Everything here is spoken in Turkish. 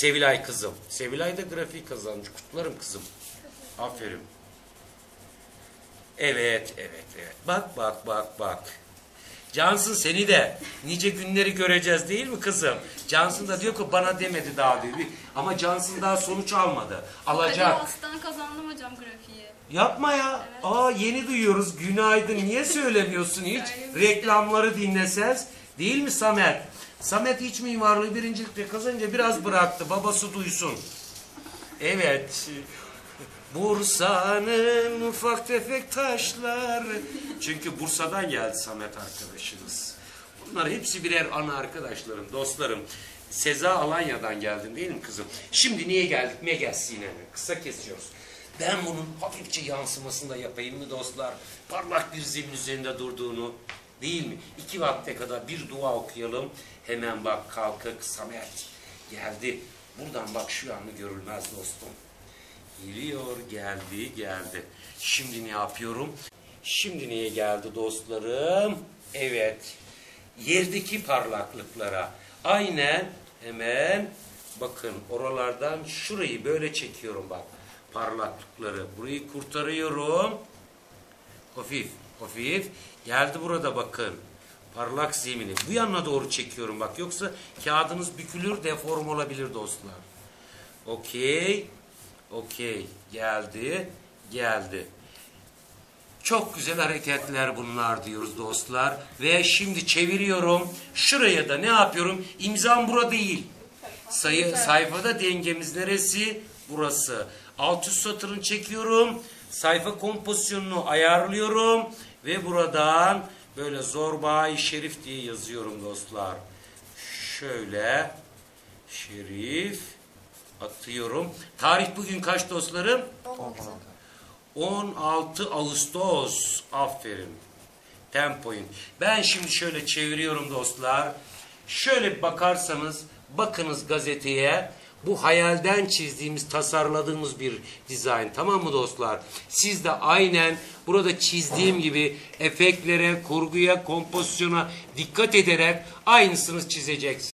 Sevilay kızım. Sevilay da grafik kazanmış. Kutlarım kızım. Aferin. Evet, evet, evet. Bak, bak, bak, bak. Cansın seni de nice günleri göreceğiz değil mi kızım? Cansın da diyor ki bana demedi daha diyor. Ama Cansın daha sonuç almadı. Alacak. alttan kazandım hocam grafiği. Yapma ya. Aa yeni duyuyoruz. Günaydın. Niye söylemiyorsun hiç? Reklamları dinlesez. Değil mi Samet? Samet hiç mimarlığı birincilikte kazanınca biraz bıraktı. Babası duysun. Evet. Bursa'nın ufak tefek taşlar. Çünkü Bursa'dan geldi Samet arkadaşımız. Bunlar hepsi birer ana arkadaşlarım, dostlarım. Seza Alanya'dan geldin değil mi kızım? Şimdi niye geldik? Megasin'e mi? Kısa kesiyoruz. Ben bunun hafifçe yansımasını da yapayım mı dostlar? Parlak bir zemin üzerinde durduğunu değil mi? İki vakte kadar bir dua okuyalım. Hemen bak kalkık Samet geldi. Buradan bak şu anı görülmez dostum. Geliyor, geldi, geldi. Şimdi ne yapıyorum? Şimdi niye geldi dostlarım? Evet, yerdeki parlaklıklara. Aynen hemen bakın oralardan şurayı böyle çekiyorum bak. Parlaklıkları. Burayı kurtarıyorum. Hafif, hafif. Geldi burada bakın. Parlak zemini. Bu yanına doğru çekiyorum bak. Yoksa kağıdınız bükülür, deform olabilir dostlar. Okey. Okey. Geldi. Geldi. Çok güzel hareketler bunlar diyoruz dostlar. Ve şimdi çeviriyorum. Şuraya da ne yapıyorum? İmzam bura değil. Sayı, sayfada dengemiz neresi? Burası. Alt üst satırını çekiyorum. Sayfa kompozisyonunu ayarlıyorum. Ve buradan böyle Zorba-i Şerif diye yazıyorum dostlar. Şöyle. Şerif. Atıyorum. Tarih bugün kaç dostlarım? 16 Ağustos. Aferin. Tempoyun. Ben şimdi şöyle çeviriyorum dostlar. Şöyle bakarsanız bakınız gazeteye. Bu hayalden çizdiğimiz, tasarladığımız bir dizayn. Tamam mı dostlar? Siz de aynen burada çizdiğim gibi efektlere, kurguya, kompozisyona dikkat ederek aynısını çizeceksiniz.